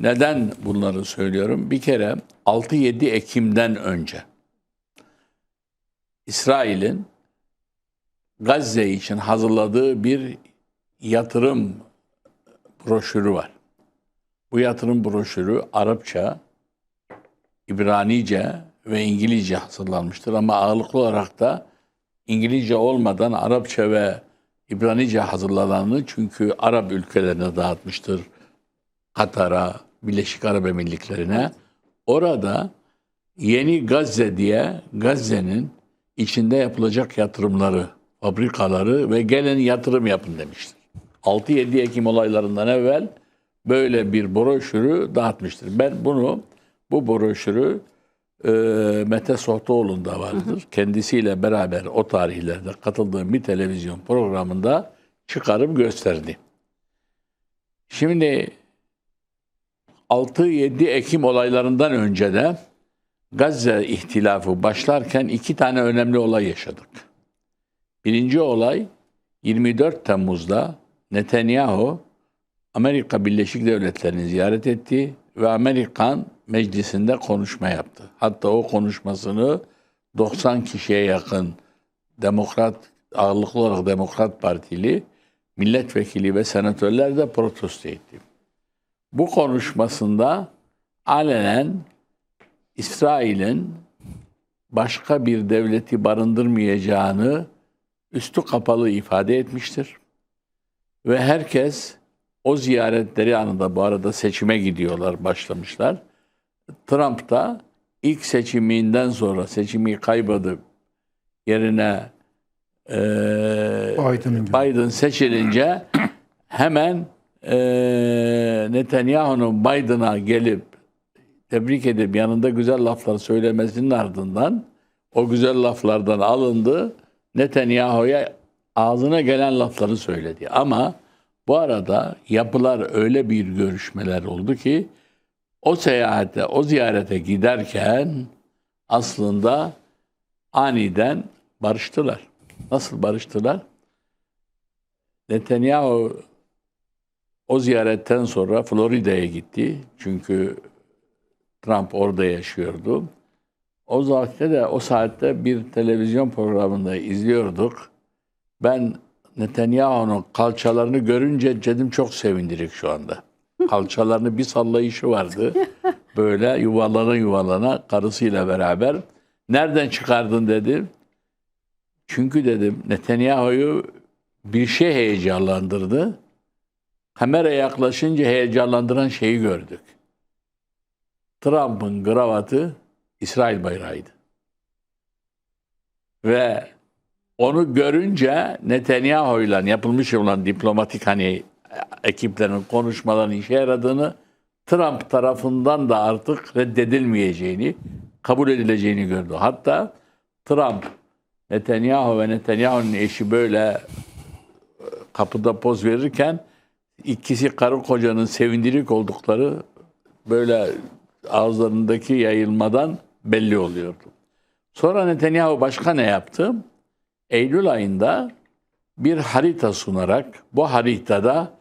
Neden bunları söylüyorum? Bir kere 6-7 Ekim'den önce İsrail'in Gazze için hazırladığı bir yatırım broşürü var. Bu yatırım broşürü Arapça, İbranice ve İngilizce hazırlanmıştır ama ağırlıklı olarak da İngilizce olmadan Arapça ve İbranice hazırlananı çünkü Arap ülkelerine dağıtmıştır. Katar'a, Birleşik Arap Emirlikleri'ne. Orada Yeni Gazze diye Gazze'nin içinde yapılacak yatırımları, fabrikaları ve gelin yatırım yapın demiştir. 6-7 Ekim olaylarından evvel böyle bir broşürü dağıtmıştır. Ben bunu, bu broşürü e, Mete Sohtoğlu'nda vardır. Kendisiyle beraber o tarihlerde katıldığım bir televizyon programında çıkarıp gösterdi. Şimdi 6-7 Ekim olaylarından önce de Gazze ihtilafı başlarken iki tane önemli olay yaşadık. Birinci olay 24 Temmuz'da Netanyahu Amerika Birleşik Devletleri'ni ziyaret etti ve Amerikan meclisinde konuşma yaptı. Hatta o konuşmasını 90 kişiye yakın demokrat ağırlıklı olarak Demokrat Partili milletvekili ve senatörler de protesto etti. Bu konuşmasında alenen İsrail'in başka bir devleti barındırmayacağını üstü kapalı ifade etmiştir. Ve herkes o ziyaretleri anında bu arada seçime gidiyorlar, başlamışlar. Trump da ilk seçiminden sonra seçimi kaybedip yerine e, Biden seçilince hemen e, Netanyahu'nun Biden'a gelip tebrik edip yanında güzel laflar söylemesinin ardından o güzel laflardan alındı. Netanyahu'ya ağzına gelen lafları söyledi. Ama bu arada yapılar öyle bir görüşmeler oldu ki o seyahate, o ziyarete giderken aslında aniden barıştılar. Nasıl barıştılar? Netanyahu o ziyaretten sonra Florida'ya gitti. Çünkü Trump orada yaşıyordu. O saatte de o saatte bir televizyon programında izliyorduk. Ben Netanyahu'nun kalçalarını görünce dedim çok sevindirik şu anda. Kalçalarını bir sallayışı vardı. Böyle yuvalana yuvalana karısıyla beraber. Nereden çıkardın dedim. Çünkü dedim Netanyahu'yu bir şey heyecanlandırdı. Kamera yaklaşınca heyecanlandıran şeyi gördük. Trump'ın kravatı İsrail bayrağıydı. Ve onu görünce Netanyahu ile yapılmış olan diplomatik hani ekiplerin konuşmaların işe yaradığını Trump tarafından da artık reddedilmeyeceğini, kabul edileceğini gördü. Hatta Trump, Netanyahu ve Netanyahu'nun eşi böyle e, kapıda poz verirken ikisi karı kocanın sevindirik oldukları böyle ağızlarındaki yayılmadan belli oluyordu. Sonra Netanyahu başka ne yaptı? Eylül ayında bir harita sunarak bu haritada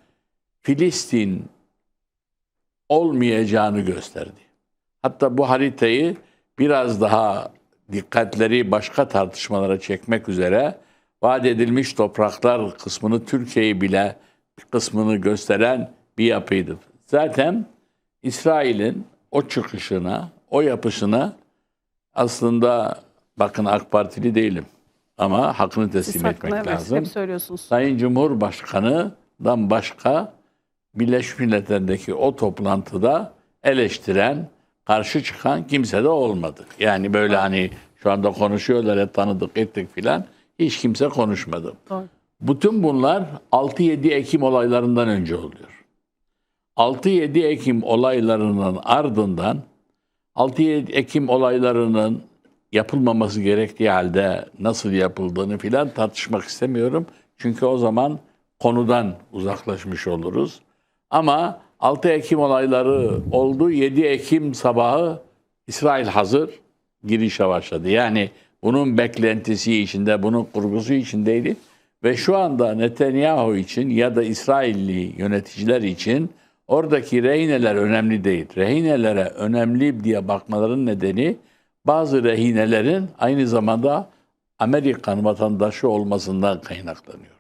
Filistin olmayacağını gösterdi. Hatta bu haritayı biraz daha dikkatleri başka tartışmalara çekmek üzere vaat edilmiş topraklar kısmını Türkiye'yi bile kısmını gösteren bir yapıydı. Zaten İsrail'in o çıkışına, o yapışına aslında bakın AK Partili değilim ama hakkını teslim Siz etmek evet, lazım. hep söylüyorsunuz. Sayın Cumhurbaşkanı'dan başka Birleşmiş Milletler'deki o toplantıda eleştiren, karşı çıkan kimse de olmadı. Yani böyle hani şu anda konuşuyorlar ya tanıdık ettik filan hiç kimse konuşmadı. Doğru. Bütün bunlar 6-7 Ekim olaylarından önce oluyor. 6-7 Ekim olaylarının ardından 6-7 Ekim olaylarının yapılmaması gerektiği halde nasıl yapıldığını filan tartışmak istemiyorum. Çünkü o zaman konudan uzaklaşmış oluruz. Ama 6 Ekim olayları oldu. 7 Ekim sabahı İsrail hazır girişe başladı. Yani bunun beklentisi içinde, bunun kurgusu içindeydi. Ve şu anda Netanyahu için ya da İsrailli yöneticiler için Oradaki rehineler önemli değil. Rehinelere önemli diye bakmaların nedeni bazı rehinelerin aynı zamanda Amerikan vatandaşı olmasından kaynaklanıyor.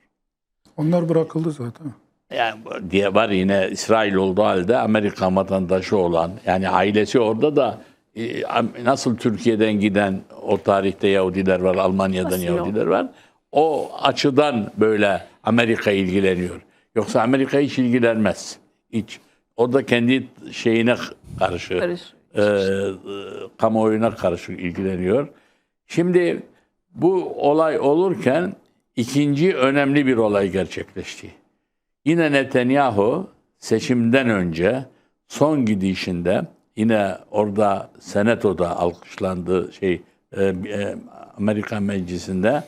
Onlar bırakıldı zaten. Yani diye var yine İsrail olduğu halde Amerikan vatandaşı olan yani ailesi orada da e, nasıl Türkiye'den giden o tarihte Yahudiler var, Almanya'dan Nasıl yok? Yahudiler var. O açıdan böyle Amerika ilgileniyor. Yoksa Amerika hiç ilgilenmez. Hiç. O da kendi şeyine karşı Karış. e, kamuoyuna karşı ilgileniyor. Şimdi bu olay olurken ikinci önemli bir olay gerçekleşti. Yine Netanyahu seçimden önce son gidişinde yine orada senatoda alkışlandı şey e, e, Amerikan Meclisi'nde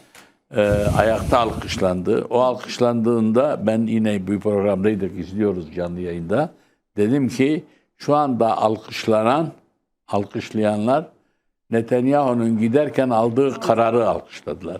e, ayakta alkışlandı. O alkışlandığında ben yine bir programdaydık izliyoruz canlı yayında. Dedim ki şu anda alkışlanan alkışlayanlar Netanyahu'nun giderken aldığı kararı alkışladılar.